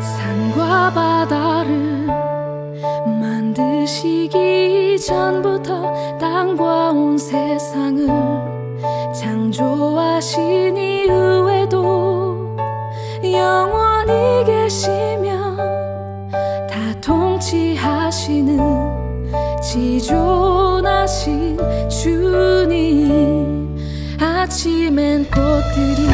산과 바다를 만드시기 전부터 땅과 온 세상을 창조하신 이후에도 영원히 계시며 다 통치하시는 지존하신 주님 아침엔 꽃들이